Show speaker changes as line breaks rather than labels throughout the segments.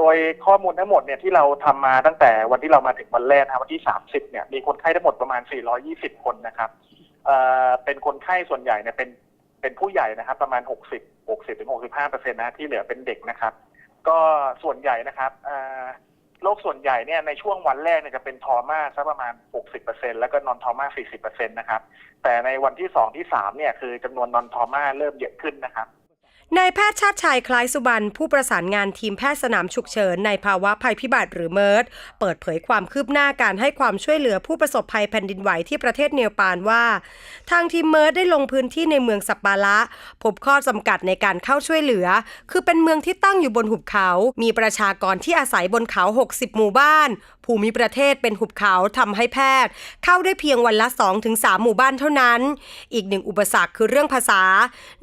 โดยข้อมูลทั้งหมดเนี่ยที่เราทำมาตั้งแต่วันที่เรามาถึงวันแรกนะวันที่ 30 เนี่ยมีคนไข้ทั้งหมดประมาณ 420 คนนะครับเอ่อเป็นคนไข้ส่วนใหญ่เนี่ยเป็นเป็นผู้ใหญ่นะครับ ประมาณ 60 60ถึง65เปอร์เซ็นต์นะที่เหลือเป็นเด็กนะครับ ก็ส่วนใหญ่นะครับเอ่อโรคส่วนใหญ่เนี่ยในช่วงวันแรกเนี่ยจะเป็นทอมาสักประมาณ 60%แล้วก็นอนทอมา40%นะครับแต่ในวันที่ 2 ที่ 3 เนี่ยคือจำนวนนอนทอมาเริ่มเยอะขึ้นนะครับ
นายแพทย์ชาติชัยคล้ายสุบรรณผู้ประสานงานทีมแพทย์สนามฉุกเฉินในภาวะภัยพิบัติหรือเมิร์ดเปิดเผยความคืบหน้าการให้ความช่วยเหลือผู้ประสบภัยแผ่นดินไหวที่ประเทศเนปาลว่า ทางทีมเมิร์ดได้ลงพื้นที่ในเมืองสัปปาระพบข้อจำกัดในการเข้าช่วยเหลือ คือเป็นเมืองที่ตั้งอยู่บนหุบเขา มีประชากรที่อาศัยบนเขา 60 หมู่บ้าน ภูมิประเทศเป็นหุบเขาทำให้แพทย์ เข้าได้เพียงวันละ 2-3 หมู่บ้านเท่านั้น อีกหนึ่งอุปสรรคคือเรื่องภาษา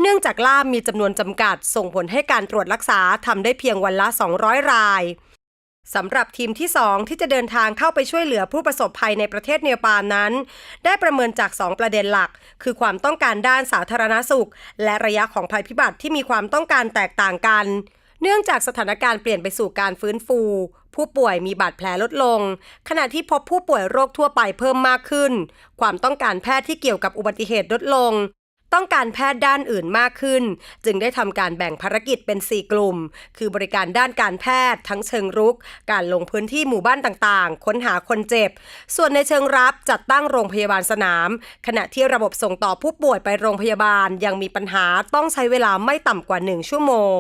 เนื่องจากล่ามมีจำนวนจำกัด ส่งผลให้การตรวจรักษาทำได้เพียงวันละ 200 รายสำหรับทีมที่ 2 ที่จะเดินทางเข้าไปช่วยเหลือผู้ประสบภัยในประเทศเนปาลนั้น ได้ประเมินจาก 2 ประเด็นหลัก คือความต้องการด้านสาธารณสุข และระยะของภัยพิบัติที่มีความต้องการแตกต่างกัน เนื่องจากสถานการณ์เปลี่ยนไปสู่การฟื้นฟู ผู้ป่วยมีบาดแผลลดลง ขณะที่พบผู้ป่วยโรคทั่วไปเพิ่มมากขึ้น ความต้องการแพทย์ที่เกี่ยวกับอุบัติเหตุลดลง ต้องการแพทย์ด้านอื่นมากขึ้น จึงได้ทำการแบ่งภารกิจเป็น 4 กลุ่ม คือบริการด้านการแพทย์ ทั้งเชิงรุก การลงพื้นที่หมู่บ้านต่างๆ ค้นหาคนเจ็บ ส่วนในเชิงรับจัดตั้งโรงพยาบาลสนาม ขณะที่ระบบส่งต่อผู้ป่วยไปโรงพยาบาลยังมีปัญหาต้องใช้เวลาไม่ต่ำกว่า 1 ชั่วโมง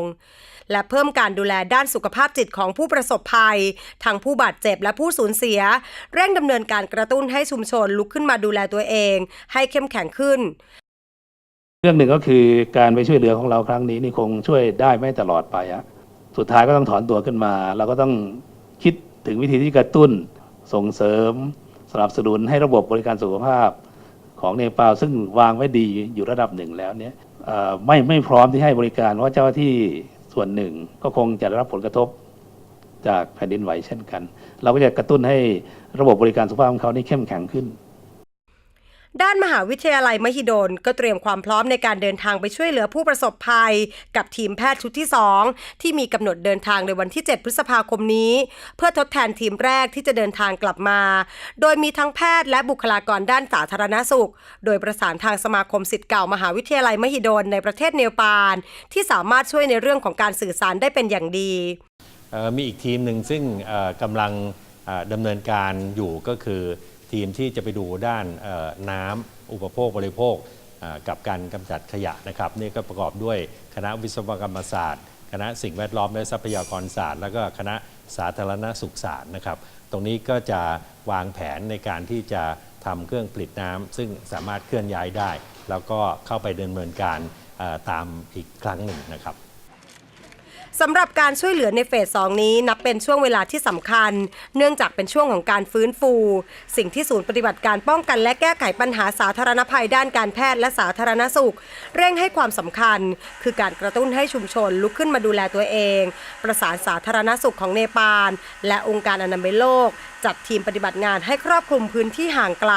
และเพิ่มการดูแลด้านสุขภาพจิตของผู้ประสบภัย ทั้งผู้บาดเจ็บและผู้สูญเสีย เร่งดำเนินการกระตุ้นให้ชุมชนลุกขึ้นมาดูแลตัวเอง ให้เข้มแข็งขึ้น
รื่องหนึ่งก็คือการไปช่วยเหลือของเราครั้งนี้นี่คงช่วยได้ไม่ตลอดไปอะสุดท้ายก็ต้องถอนตัวขึ้นมา เราก็ต้องคิดถึงวิธีที่กระตุ้นส่งเสริม สนับสนุนให้ระบบบริการสุขภาพของเนปาลซึ่งวางไว้ดีอยู่ระดับหนึ่งแล้วเนี่ยไม่ไม่พร้อมที่ให้บริการเพราะเจ้าหน้าที่ส่วนหนึ่งก็คงจะได้รับผลกระทบจากแผ่นดินไหวเช่นกัน เราก็จะกระตุ้นให้ระบบบริการสุขภาพของเขานี่เข้มแข็งขึ้น
ด้านมหาวิทยาลัยมหิดลก็เตรียมความพร้อมในการเดินทางไปช่วยเหลือผู้ประสบภัย กับทีมแพทย์ชุดที่ 2 ที่มีกำหนดเดินทางในวันที่ 7 พฤษภาคมนี้ เพื่อทดแทนทีมแรกที่จะเดินทางกลับมา โดยมีทั้งแพทย์และบุคลากรด้านสาธารณสุข โดยประสานทางสมาคมสิทธิ์เก่ามหาวิทยาลัยมหิดลในประเทศเนปาลที่สามารถช่วยในเรื่องของการสื่อสารได้เป็นอย่างดี
มีอีกทีมหนึ่งซึ่งกำลังดำเนินการอยู่ก็คือ ทีมที่จะไปดูด้านน้ำอุปโภคบริโภคกับการกำจัดขยะนะครับนี่ก็ประกอบด้วยคณะวิศวกรรมศาสตร์ คณะสิ่งแวดล้อมและทรัพยากรศาสตร์ แล้วก็คณะสาธารณสุขศาสตร์นะครับตรงนี้ก็จะวางแผนในการที่จะทำเครื่องผลิตน้ำซึ่งสามารถเคลื่อนย้ายได้ แล้วก็เข้าไปดำเนินการตามอีกครั้งหนึ่งนะครับ
สำหรับการช่วยเหลือในเฟส 2 นี้นับเป็นช่วงเวลาที่สำคัญ เนื่องจากเป็นช่วงของการฟื้นฟู สิ่งที่ศูนย์ปฏิบัติการป้องกันและแก้ไขปัญหาสาธารณภัยด้านการแพทย์และสาธารณสุข เร่งให้ความสำคัญ คือการกระตุ้นให้ชุมชนลุกขึ้นมาดูแลตัวเอง ประสานสาธารณสุขของเนปาลและองค์การอนามัยโลก จัดทีมปฏิบัติงานให้ครอบคลุมพื้นที่ห่างไกล